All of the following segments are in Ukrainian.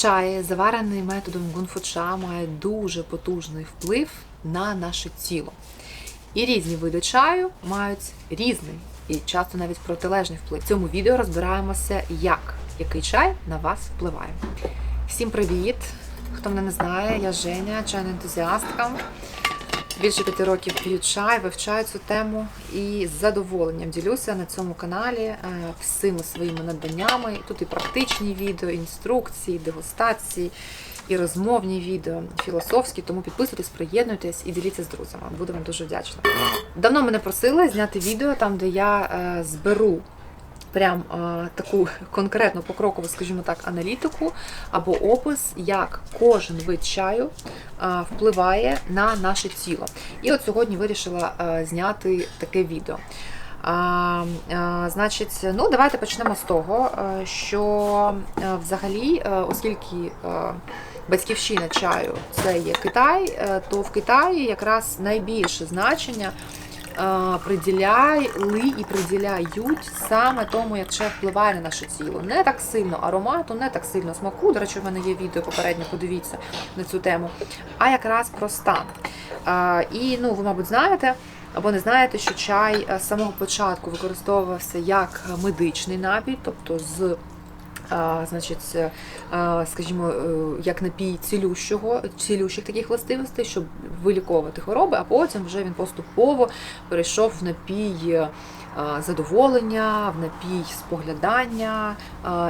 Чай, заварений методом гунфуча, має дуже потужний вплив на наше тіло. І різні види чаю мають різний і часто навіть протилежний вплив. В цьому відео розбираємося, як який чай на вас впливає. Всім привіт! Хто мене не знає, я Женя, чайна ентузіастка. Більше п'яти років п'ю чай, вивчаю цю тему і з задоволенням ділюся на цьому каналі е, всіми своїми наданнями. Тут і практичні відео, інструкції, дегустації, і розмовні відео, філософські. Тому підписуйтесь, приєднуйтесь і діліться з друзями. Буду вам дуже вдячна. Давно мене просили зняти відео там, де я е, зберу. Прям таку конкретну покрокову, скажімо так, аналітику або опис, як кожен вид чаю впливає на наше тіло. І от сьогодні вирішила зняти таке відео. А, а, значить, ну давайте почнемо з того, що взагалі, оскільки батьківщина чаю це є Китай, е, то в Китаї якраз найбільше значення приділяли і приділяють саме тому, як чай впливає на наше тіло. Не так сильно аромату, не так сильно смаку. До речі, в мене є відео попередньо, подивіться на цю тему, а якраз про стан. Е, І ну, ви, мабуть, знаєте. Або не знаєте, що чай е, з самого початку використовувався як медичний напій, тобто з значить, е, скажімо, е, як напій цілющого, цілющих таких властивостей, щоб виліковувати хвороби, а потім вже він поступово перейшов в напій е, задоволення, в напій споглядання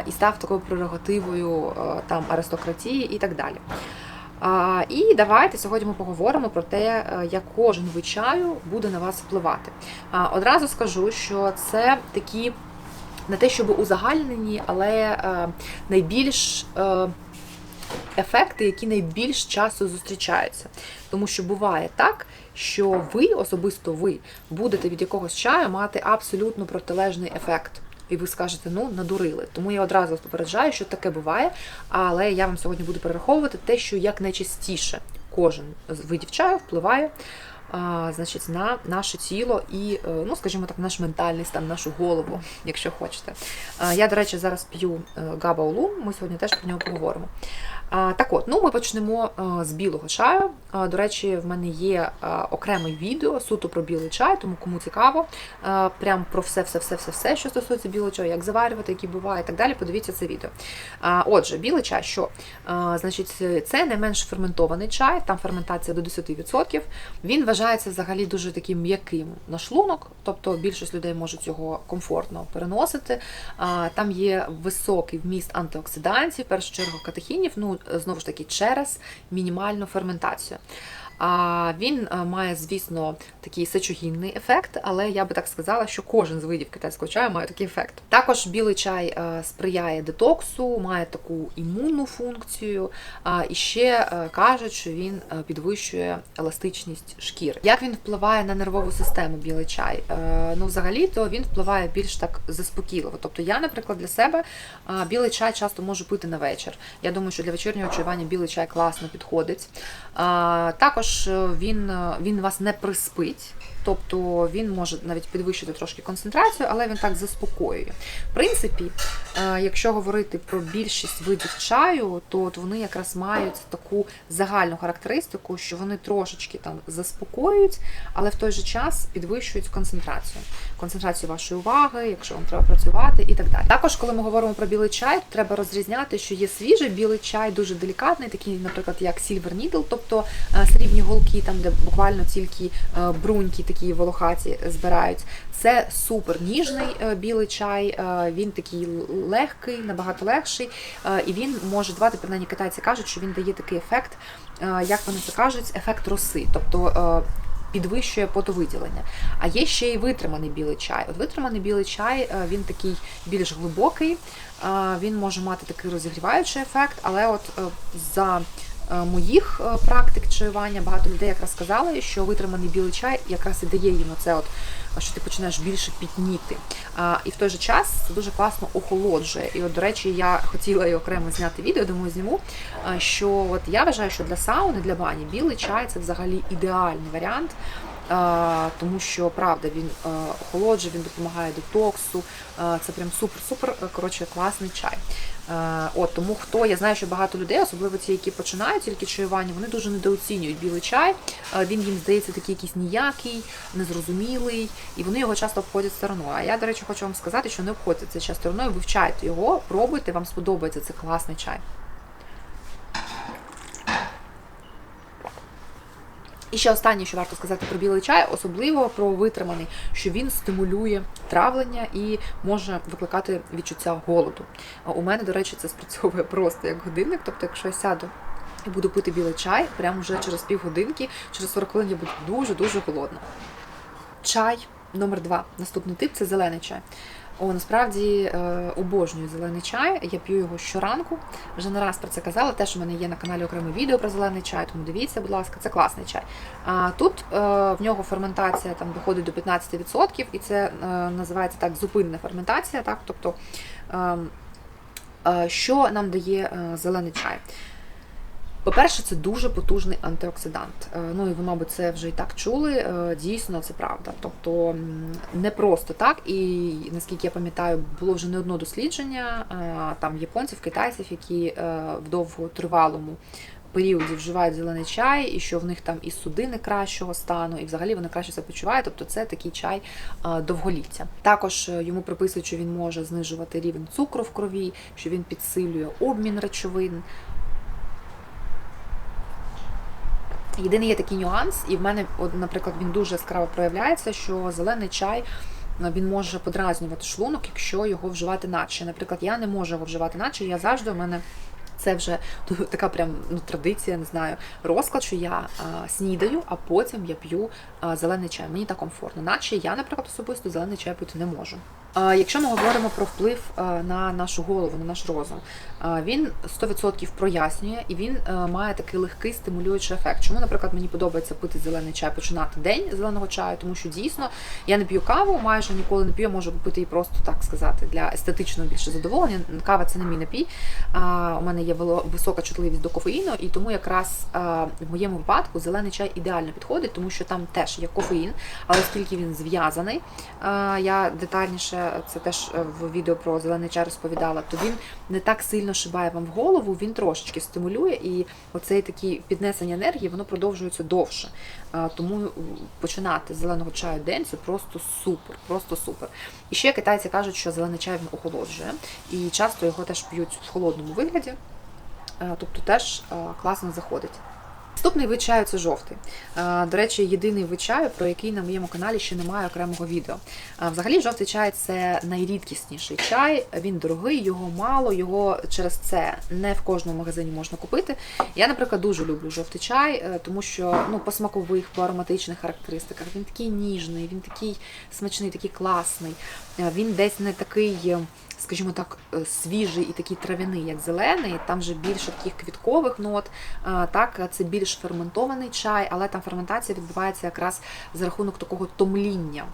і став такою прерогативою там аристократії і так далі. І давайте сьогодні ми поговоримо про те, як кожен вид чаю буде на вас впливати. Одразу скажу, що це такі не те, щоб узагальнені, але е, найбільш е, ефекти, які найбільш часто зустрічаються. Тому що буває так, що ви, особисто ви, будете від якогось чаю мати абсолютно протилежний ефект. І ви скажете, ну надурили. Тому я одразу попереджаю, що таке буває. Але я вам сьогодні буду перераховувати те, що як найчастіше кожен з видів чаю впливає значить, на наше тіло і, е, ну, скажімо так, наш ментальний стан, нашу голову, якщо хочете. Я, до речі, зараз п'ю е, габа улум, ми сьогодні теж про нього поговоримо. Так от, ну ми почнемо е, з білого чаю. До речі, в мене є окреме відео суто про білий чай, тому кому цікаво, прям про все, все, все, все, все, що стосується білого чаю, як заварювати, які буває, і так далі. Подивіться це відео. Отже, білий чай, що значить, це найменш ферментований чай, там ферментація до 10%. Він вважається взагалі дуже таким м'яким на шлунок, тобто більшість людей можуть його комфортно переносити. Там є високий вміст антиоксидантів, в першу чергу катехінів, ну знову ж таки через мінімальну ферментацію. А він е, має, звісно, такий сечогінний ефект, але я би так сказала, що кожен з видів китайського чаю має такий ефект. Також білий чай е, сприяє детоксу, має таку імунну функцію, і ще е, кажуть, що він підвищує еластичність шкіри. Як він впливає на нервову систему білий чай? Ну, взагалі-то він впливає більш так заспокійливо. Тобто я, наприклад, для себе білий чай часто можу пити на вечір. Я думаю, що для вечірнього чаювання білий чай класно підходить. Також е, він, е, він вас не приспить, тобто він може навіть підвищити трошки концентрацію, але він так заспокоює. В принципі, е, якщо говорити про більшість видів чаю, то от вони якраз мають таку загальну характеристику, що вони трошечки там заспокоюють, але в той же час підвищують концентрацію. Концентрацію вашої уваги, якщо вам треба працювати і так далі. Також, коли ми говоримо про білий чай, треба розрізняти, що є свіжий білий чай, дуже делікатний, такий, наприклад, як Silver Needle, тобто е, срібні голки, там де буквально тільки е, бруньки такі волохаті збирають. Це супер ніжний е, білий чай, е, він такий легкий, набагато легший, е, і він може давати, принаймні китайці кажуть, що він дає такий ефект, як вони це кажуть, ефект роси. Тобто підвищує потовиділення. А є ще й витриманий білий чай. От витриманий білий чай, він такий більш глибокий, він може мати такий розігріваючий ефект, але от за моїх е, практик чаювання багато людей якраз сказали, що витриманий білий чай якраз і дає їм це от що ти починаєш більше пітніти. І в той же час це дуже класно охолоджує. І от, до речі, я хотіла і окремо зняти відео, думаю, зніму. Що от я вважаю, що для сауни, для бані білий чай це взагалі ідеальний варіант. Тому що правда він а, охолоджує, він допомагає детоксу. Це прям супер-супер е, коротше класний чай. От тому хто я знаю, що багато людей, особливо ті, які починають тільки чаювання, вони дуже недооцінюють білий чай. Він їм здається такий якийсь ніякий, незрозумілий, і вони його часто обходять стороною. А я, до речі, хочу вам сказати, що не обходьте цей чай стороною, вивчайте його, пробуйте, вам сподобається це класний чай. І ще останнє, що варто сказати про білий чай, особливо про витриманий, що він стимулює травлення і може викликати відчуття голоду. У мене, до речі, це спрацьовує просто як годинник. Тобто, якщо я сяду і буду пити білий чай, прямо вже через півгодинки, через 40 хвилин я буду дуже-дуже голодна. Чай номер два. Наступний тип це зелений чай. О, насправді е, обожнюю зелений чай. Я п'ю його щоранку. Вже не раз про це казала. Теж у мене є на каналі окреме відео про зелений чай, тому дивіться, будь ласка, це класний чай. А тут е, в нього ферментація там доходить до 15%, і це е, називається так зупинна ферментація. Так, тобто, е, е, що нам дає е, зелений чай? По-перше, це дуже потужний антиоксидант. Е, Ну і ви, мабуть, це вже і так чули. Е, Дійсно, це правда. Тобто не просто так, і наскільки я пам'ятаю, було вже не одно дослідження е, там японців, китайців, які в довготривалому періоді вживають зелений чай, і що в них там і судини кращого стану, і взагалі вони краще себе почувають. Тобто це такий чай довголіття. Також йому приписують, що він може знижувати рівень цукру в крові, що він підсилює обмін речовин. Єдиний є такий нюанс, і в мене, наприклад, він дуже яскраво проявляється, що зелений чай е, він може подразнювати шлунок, якщо його вживати наче. Наприклад, я не можу його вживати наче, я завжди у мене. Це вже така прям ну, традиція, не знаю, розклад, що я а, снідаю, а потім я п'ю а, зелений чай. Мені так комфортно. Наче я, наприклад, особисто зелений чай пити не можу. Якщо ми говоримо про вплив на нашу голову, на наш розум, він 100% прояснює і він має такий легкий стимулюючий ефект. Чому, наприклад, мені подобається пити зелений чай, починати день зеленого чаю, тому що дійсно я не п'ю каву, майже ніколи не п'ю, можу попити її просто так сказати для естетичного більше задоволення. Кава це не мій напій. У мене є висока чутливість до кофеїну, і тому якраз в моєму випадку зелений чай ідеально підходить, тому що там теж є кофеїн, але оскільки він зв'язаний, я детальніше це теж е, в відео про зелений чай розповідала, то він не так сильно шибає вам в голову, він трошечки стимулює, і оцей такий піднесення енергії воно продовжується довше. Тому починати з зеленого чаю день це просто супер, просто супер. І ще китайці кажуть, що зелений чай він охолоджує, і часто його теж п'ють в холодному вигляді. Е, тобто теж е, класно заходить. Наступний вид чаю це жовтий. До речі, єдиний вид чаю, про який на моєму каналі ще немає окремого відео. Взагалі, жовтий чай це найрідкісніший чай. Він дорогий, його мало, його через це не в кожному магазині можна купити. Я, наприклад, дуже люблю жовтий чай, е, тому що ну, по смакових, по ароматичних характеристиках він такий ніжний, він такий смачний, такий класний. Е, Він десь не такий. е, скажімо так, свіжий і такий трав'яний, як зелений, там вже більше таких квіткових нот. Так, це більш ферментований чай, але там ферментація відбувається якраз за рахунок такого томління.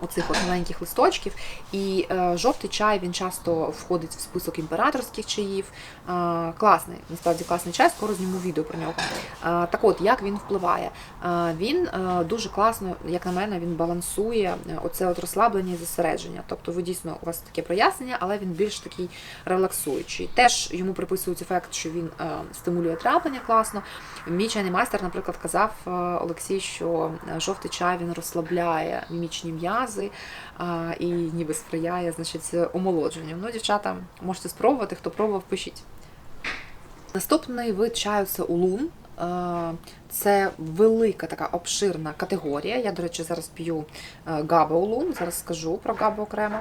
Оцих от маленьких листочків. І е, жовтий чай він часто входить в список імператорських чаїв. Е, класний, насправді класний чай, скоро зніму відео про нього. Е, так от, як він впливає? Е, він е, дуже класно, як на мене, він балансує е, оце от розслаблення і зосередження. Тобто ви дійсно у вас таке прояснення, але він більш такий релаксуючий. Теж йому приписують ефект, що він е, стимулює траплення класно. Мій чайний майстер, наприклад, казав е, Олексій, що е, жовтий чай він розслабляє мімічні м'язи а, і ніби сприяє значить, омолодженню. Ну, дівчата, можете спробувати, хто пробував, пишіть. Наступний вид чаю це улун. Це велика така обширна категорія. Я, до речі, зараз п'ю габа улун, зараз скажу про габу окремо.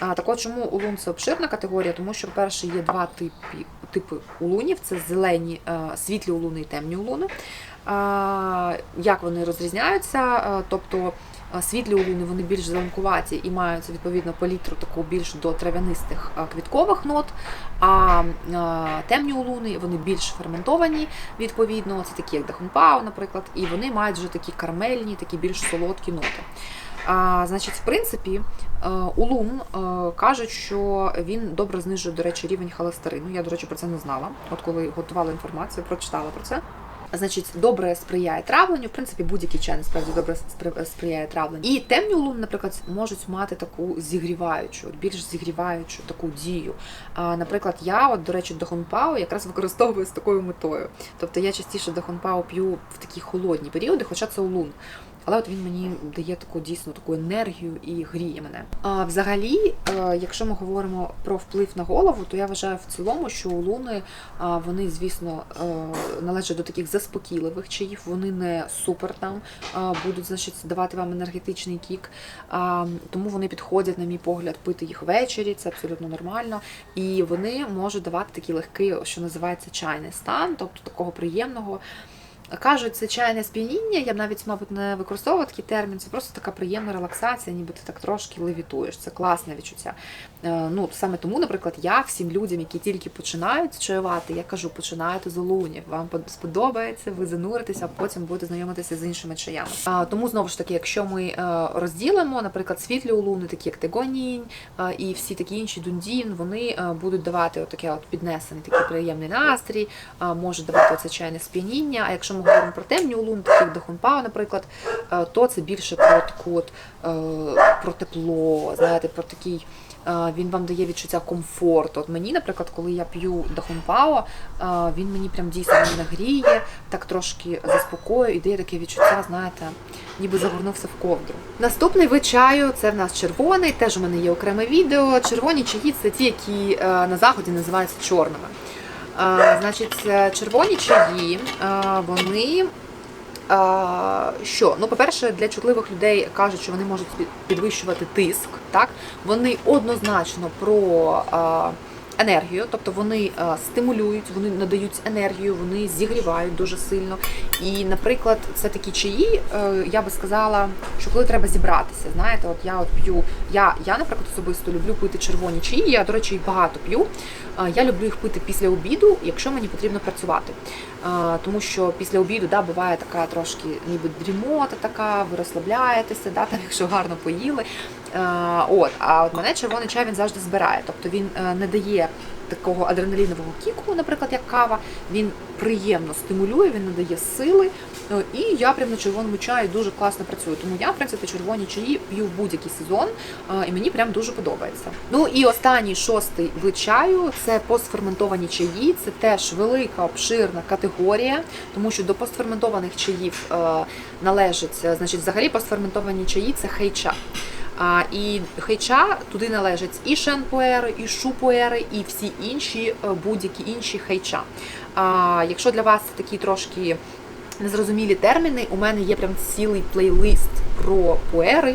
А, Так от чому улун це обширна категорія? Тому що, перше, є два типи, типи улунів: це зелені, світлі улуни і темні улуни. Як вони розрізняються? Тобто світлі улуни вони більш зеленкуваті і мають відповідно палітру таку більш до трав'янистих е, квіткових нот. А е, темні улуни вони більш ферментовані, відповідно, це такі як дахунпау, наприклад, і вони мають вже такі кармельні, такі більш солодкі ноти. А, Значить, в принципі, е, улун е, кажуть, що він добре знижує, до речі, рівень холестерину. Я, до речі, про це не знала. От коли готувала інформацію, прочитала про це. Значить, добре сприяє травленню. В принципі, будь-який чай насправді добре сприяє травленню. І темні луни, наприклад, можуть мати таку зігріваючу, більш зігріваючу таку дію. А, наприклад, я, от, до речі, дохонпао якраз використовую з такою метою. Тобто я частіше дохонпао п'ю в такі холодні періоди, хоча це улун. Але от він мені дає таку дійсно таку енергію і гріє мене. А взагалі, е, якщо ми говоримо про вплив на голову, то я вважаю в цілому, що улуни а, вони, звісно, е, належать до таких заспокійливих чаїв. Вони не супер там будуть, значить, давати вам енергетичний кік. Тому вони підходять, на мій погляд, пити їх ввечері, це абсолютно нормально. І вони можуть давати такий легкий, що називається чайний стан, тобто такого приємного. Кажуть, це чайне сп'яніння, я б навіть, мабуть, не використовувала такий термін. Це просто така приємна релаксація, ніби ти так трошки левітуєш. Це класне відчуття. Е, Ну, саме тому, наприклад, я всім людям, які тільки починають чаювати, я кажу, починайте з олунів. Вам сподобається, ви зануритеся, а потім будете знайомитися з іншими чаями. Тому знову ж таки, якщо ми е, розділимо, наприклад, світлі улуни, такі як тегонінь е, і всі такі інші дундін, вони будуть давати отаке от піднесений такий приємний настрій, можуть давати оце чайне сп'яніння. А якщо ми говоримо про темні улуни, такі як Дахунпао, наприклад, е, то це більше про таку от, е, про тепло, знаєте, про такий. е, Він вам дає відчуття комфорту. От мені, наприклад, коли я п'ю Дахунпао, він мені прям дійсно мене гріє, так трошки заспокоює і дає таке відчуття, знаєте, ніби загорнувся в ковдру. Наступний вид чаю це в нас червоний. Теж у мене є окреме відео. Червоні чаї це ті, які на заході називаються чорними. Значить, червоні чаї, вони. Що? Ну, по-перше, для чутливих людей кажуть, що вони можуть підвищувати тиск. Так? Вони однозначно про енергію, тобто вони е, стимулюють, вони надають енергію, вони зігрівають дуже сильно. І, наприклад, це такі чаї, е, я би сказала, що коли треба зібратися, знаєте, от я от п'ю, я, я, наприклад, особисто люблю пити червоні чаї, я, до речі, їх багато п'ю. Е, Я люблю їх пити після обіду, якщо мені потрібно працювати. Тому що після обіду да, буває така трошки ніби дрімота така, ви розслабляєтеся, да, там, якщо гарно поїли. Е, От, а от мене червоний чай він завжди збирає. Тобто він е, не дає такого адреналінового кіку, наприклад, як кава. Він приємно стимулює, він надає сили. Е, І я прям на червоному чаї дуже класно працюю. Тому я, в принципі, червоні чаї п'ю в будь-який сезон, і мені прям дуже подобається. Ну і останній шостий вид чаю це постферментовані чаї. Це теж велика обширна категорія, тому що до постферментованих чаїв належить, значить, взагалі постферментовані чаї це хейча. А, і хейча туди належать і шенпуери, і шупуери, і всі інші е, будь-які інші хейча. А, якщо для вас такі трошки незрозумілі терміни, у мене є прям цілий плейлист про пуери.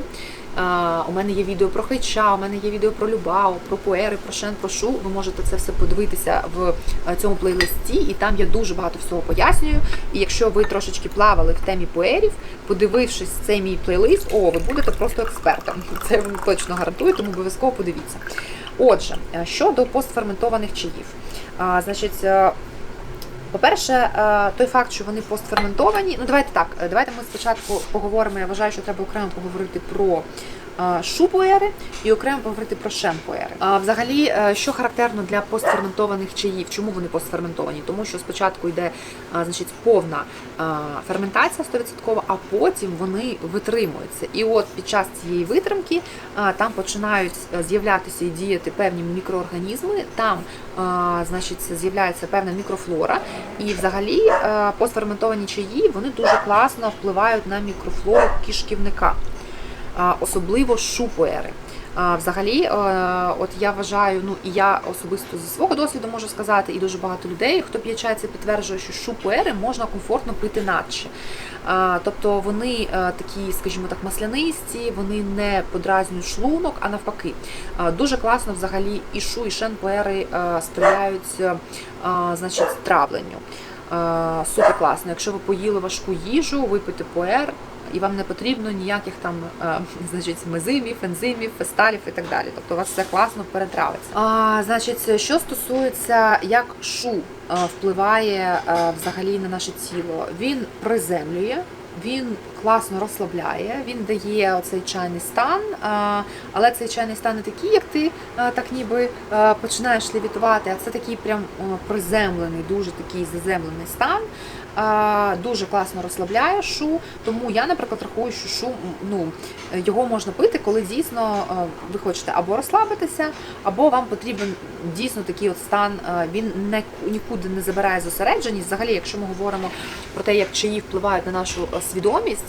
У мене є відео про хейча, у мене є відео про любао, про пуери, про шен, про шу. Ви можете це все подивитися в е, цьому плейлисті, і там я дуже багато всього пояснюю. І якщо ви трошечки плавали в темі пуерів, подивившись цей мій плейлист, о, ви будете просто експертом. Це я вам точно гарантую, тому обов'язково подивіться. Отже, е, щодо постферментованих чаїв, значить. По-перше, е, той факт, що вони постферментовані. Ну, давайте так. е, Давайте ми спочатку поговоримо. Я вважаю, що треба окремо поговорити про шупуери і окремо поговорити про шемпуери. А взагалі, е, що характерно для постферментованих чаїв? Чому вони постферментовані? Тому що спочатку йде е, значить, повна е, ферментація 100%, а потім вони витримуються. І от під час цієї витримки е, там починають е, з'являтися і діяти певні мікроорганізми. Там е, значить, з'являється певна мікрофлора. І взагалі е, постферментовані чаї вони дуже класно впливають на мікрофлору кишківника, а, особливо шупуери. Взагалі, е, от я вважаю, ну і я особисто зі свого досвіду можу сказати, і дуже багато людей, хто п'є чай, це підтверджує, що шупуери можна комфортно пити наче. Тобто вони е, такі, скажімо так, маслянисті, вони не подразнюють шлунок, а навпаки. Дуже класно взагалі і шу, і шенпуери е, сприяють е, значить, травленню. Супер класно. Якщо ви поїли важку їжу, випити пуер, і вам не потрібно ніяких там е, значить, мезимів, ензимів, фесталів і так далі. Тобто у вас все класно перетравиться. А, значить, що стосується як шу е, впливає е, взагалі на наше тіло, він приземлює він класно розслабляє, він дає оцей чайний стан, але цей чайний стан не такий, як ти так ніби починаєш левітувати, а це такий прям приземлений, дуже такий заземлений стан. Дуже класно розслабляє шу, тому я, наприклад, рахую, що шу ну, його можна пити, коли дійсно ви хочете або розслабитися, або вам потрібен дійсно такий от стан. Він не нікуди не забирає зосередженість. Взагалі, якщо ми говоримо про те, як чаї впливають на нашу свідомість,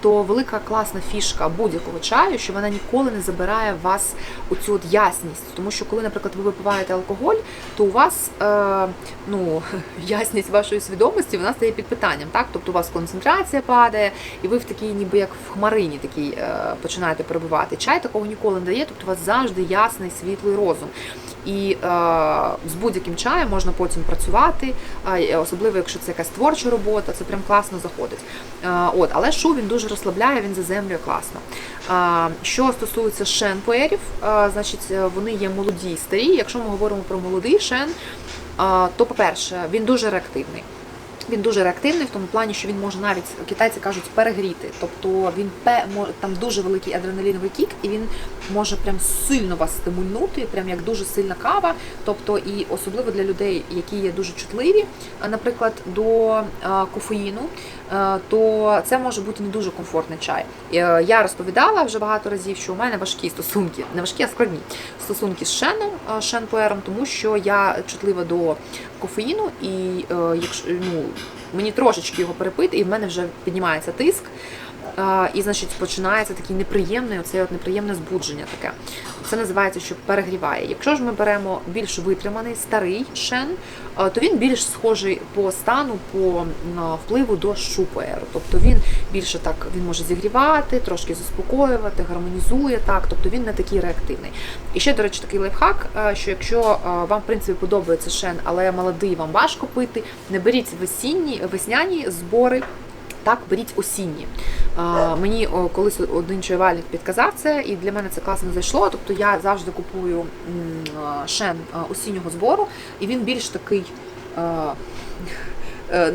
то велика класна фішка будь-якого чаю, що вона ніколи не забирає в вас оцю от ясність. Тому що коли, наприклад, ви випиваєте алкоголь, то у вас е, ну, ясність вашої свідомості вона стає під питанням. Так? Тобто у вас концентрація падає, і ви в такій, ніби як в хмарині такій е, починаєте перебувати. Чай такого ніколи не дає, тобто у вас завжди ясний світлий розум. І е, з будь-яким чаєм можна потім працювати, особливо якщо це якась творча робота, це прям класно заходить. Е, от, але шу він дуже розслабляє, він заземлює класно. Що стосується шен-пуерів, значить е, вони є молоді і старі. Якщо ми говоримо про молодий шен, то, по-перше, він дуже реактивний. Він дуже реактивний в тому плані, що він може навіть китайці кажуть перегріти. Тобто він там дуже великий адреналіновий кік, і він може прям сильно вас стимульнути, прям як дуже сильна кава. Тобто, і особливо для людей, які є дуже чутливі, наприклад, до кофеїну, то це може бути не дуже комфортний чай. Е, Я розповідала вже багато разів, що у мене важкі стосунки, не важкі, а складні стосунки з шеном, Шен-пуером, тому що я чутлива до кофеїну, і е, якщо ну мені трошечки його перепити, і в мене вже піднімається тиск. І, значить, починається такий неприємний, оце от неприємне збудження таке. Це називається, що перегріває. Якщо ж ми беремо більш витриманий старий шен, то він більш схожий по стану, по впливу до шупуеру. Тобто він більше так він може зігрівати, трошки заспокоювати, гармонізує так, тобто він не такий реактивний. І ще, до речі, такий лайфхак, що якщо вам в принципі подобається шен, але молодий вам важко пити, не беріть весінні, весняні збори. Так, беріть осінні. Мені колись один чайвальник підказав це, і для мене це класно зайшло. Тобто я завжди купую шен осіннього збору, і він більш такий. е,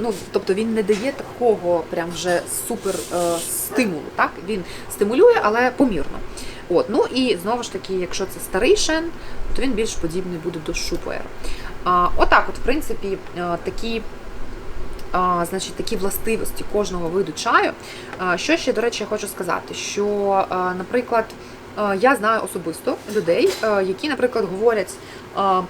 Ну, тобто він не дає такого прям вже супер е, стимулу. Так? Він стимулює, але помірно. От, ну і знову ж таки, якщо це старий шен, то він більш подібний буде до шупуеру. А, отак, от, в принципі, е, такі а, значить, такі властивості кожного виду чаю. А, що ще, до речі, я хочу сказати, що, а, наприклад, а, я знаю особисто людей, а, які, наприклад, говорять, а,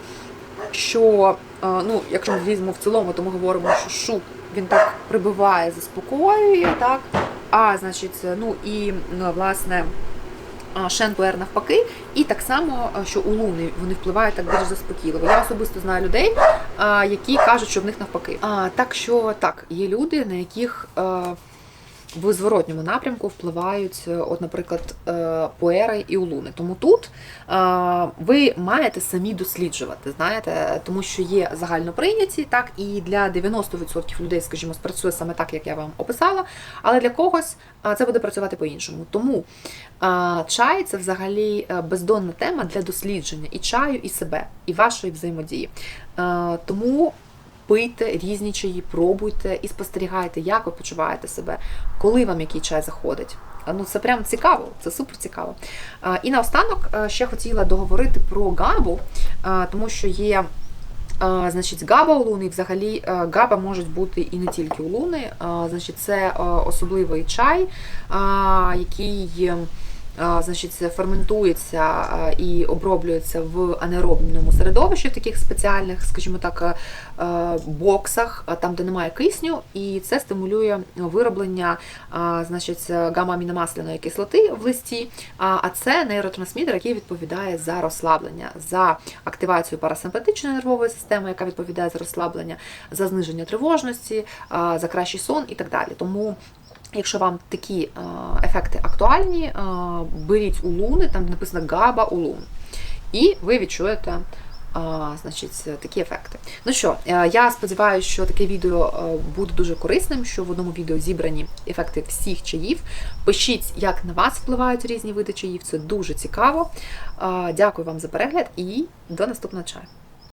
що а, ну, якщо ми візьмемо в цілому, то ми говоримо, що шук він так прибиває, заспокоює, так? А, значить, ну і ну, власне. А, Шенпуер навпаки, і так само, що у луни вони впливають так більш заспокійливо. Я особисто знаю людей, які кажуть, що в них навпаки. Так що так, є люди, на яких в зворотньому напрямку впливають, е, от, наприклад, е, поери і улуни. Тому тут е, ви маєте самі досліджувати, знаєте, тому що є загально прийняті, так, і для 90% людей, скажімо, спрацює саме так, як я вам описала, але для когось це буде працювати по-іншому. Тому чай це взагалі бездонна тема для дослідження і чаю, і себе, і вашої взаємодії. Тому пийте різні чаї, пробуйте і спостерігайте, як ви почуваєте себе, коли вам який чай заходить. Ну, це прям цікаво, це супер цікаво. І наостанок е, ще хотіла договорити про габу, тому що є. Значить, габа у луни, взагалі е, габа можуть бути і не тільки у луни. Значить, це е, особливий чай, який значить, ферментується е, і оброблюється в анаеробному середовищі, в таких спеціальних, скажімо так, е, боксах, е, там, де немає кисню, і це стимулює вироблення е, значить, гамма-аміномасляної кислоти в листі. А це нейротрансмітер, який відповідає за розслаблення, за активацію парасимпатичної нервової системи, яка відповідає за розслаблення, за зниження тривожності, е, за кращий сон і так далі. Тому Якщо вам такі е, ефекти актуальні, е, беріть улуни, там написано габа улун, і ви відчуєте е, значить, такі ефекти. Ну що, я сподіваюся, що таке відео буде дуже корисним, що в одному відео зібрані ефекти всіх чаїв. Пишіть, як на вас впливають різні види чаїв, це дуже цікаво. Дякую вам за перегляд і до наступного чаю.